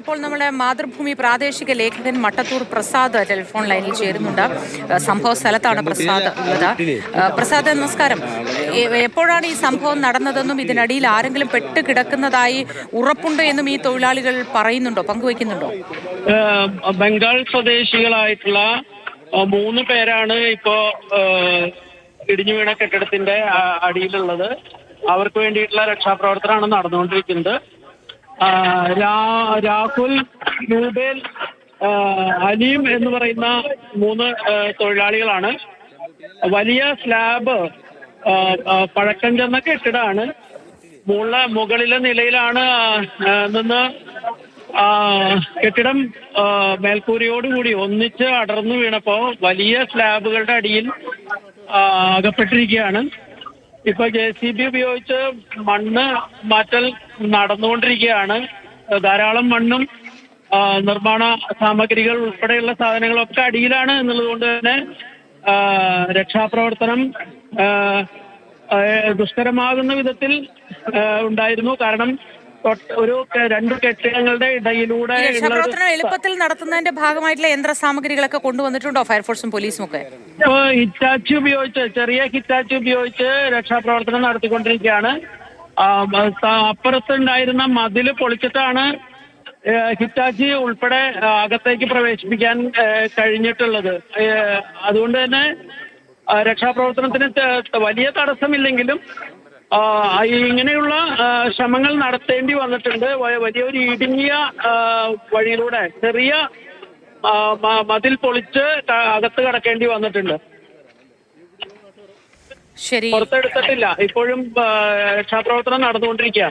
ഇപ്പോൾ നമ്മുടെ മാതൃഭൂമി പ്രാദേശിക ലേഖകൻ മട്ടത്തൂർ പ്രസാദ് ടെലിഫോൺ ലൈനിൽ ചേരുന്നുണ്ട്. സംഭവ സ്ഥലത്താണ് പ്രസാദ് ഉള്ളത്. പ്രസാദ് നമസ്കാരം. എപ്പോഴാണ് ഈ സംഭവം നടന്നതെന്നും ഇതിനടിയിൽ ആരെങ്കിലും പെട്ട് കിടക്കുന്നതായി ഉറപ്പുണ്ട് എന്നും ഈ തൊഴിലാളികൾ പറയുന്നുണ്ടോ? പങ്കുവയ്ക്കുന്നുണ്ടോ? ബംഗാൾ സ്വദേശികളായിട്ടുള്ള മൂന്ന് പേരാണ് ഇപ്പോ ഇടിഞ്ഞു വീണ കെട്ടിടത്തിന്റെ അടിയിലുള്ളത്. അവർക്ക് വേണ്ടിയിട്ടുള്ള രക്ഷാപ്രവർത്തനമാണ് നടന്നുകൊണ്ടിരിക്കുന്നത്. രാഹുൽ ആഹ് അലീം എന്ന് പറയുന്ന മൂന്ന് തൊഴിലാളികളാണ്. വലിയ സ്ലാബ് പഴക്കം ചെന്ന കെട്ടിടമാണ് മുള്ള മുകളിലെ നിലയിലാണ് നിന്ന് കെട്ടിടം മേൽക്കൂരയോടുകൂടി ഒന്നിച്ച് അടർന്നു വീണപ്പോ വലിയ സ്ലാബുകളുടെ അടിയിൽ അകപ്പെട്ടിരിക്കുകയാണ്. ഇപ്പൊ ജെ സി ബി ഉപയോഗിച്ച് മണ്ണ് മാറ്റൽ നടന്നുകൊണ്ടിരിക്കുകയാണ്. ധാരാളം മണ്ണും നിർമ്മാണ സാമഗ്രികൾ ഉൾപ്പെടെയുള്ള സാധനങ്ങളൊക്കെ അടിയിലാണ് എന്നുള്ളത് കൊണ്ട് തന്നെ രക്ഷാപ്രവർത്തനം ദുഷ്കരമാകുന്ന വിധത്തിൽ ഉണ്ടായിരുന്നു. കാരണം ഒരു രണ്ട് കെട്ടിടങ്ങളുടെ ഇടയിലൂടെ രക്ഷാപ്രവർത്തനം എളുപ്പത്തിൽ നടത്തുന്നതിന്റെ ഭാഗമായിട്ടുള്ള യന്ത്ര സാമഗ്രികളൊക്കെ കൊണ്ടുവന്നിട്ടുണ്ടോ ഫയർഫോഴ്സും പോലീസും ഒക്കെ ഹിറ്റാച്ചി ഉപയോഗിച്ച് ചെറിയ ഹിറ്റാച്ചി ഉപയോഗിച്ച് രക്ഷാപ്രവർത്തനം നടത്തിക്കൊണ്ടിരിക്കുകയാണ്. അപ്പുറത്തുണ്ടായിരുന്ന മതിൽ പൊളിച്ചിട്ടാണ് ഹിറ്റാച്ചി ഉൾപ്പെടെ അകത്തേക്ക് പ്രവേശിപ്പിക്കാൻ കഴിഞ്ഞിട്ടുള്ളത്. അതുകൊണ്ട് തന്നെ രക്ഷാപ്രവർത്തനത്തിന് വലിയ തടസ്സമില്ലെങ്കിലും ഇങ്ങനെയുള്ള ശ്രമങ്ങൾ നടത്തേണ്ടി വന്നിട്ടുണ്ട്. വലിയ വലിയൊരു ഇടുങ്ങിയ വഴിയിലൂടെ ചെറിയ മതിൽ പൊളിച്ച് അകത്ത് കടക്കേണ്ടി വന്നിട്ടുണ്ട്. ശരി. പുറത്തെടുത്തിട്ടില്ല. ഇപ്പോഴും രക്ഷാപ്രവർത്തനം നടന്നുകൊണ്ടിരിക്കുക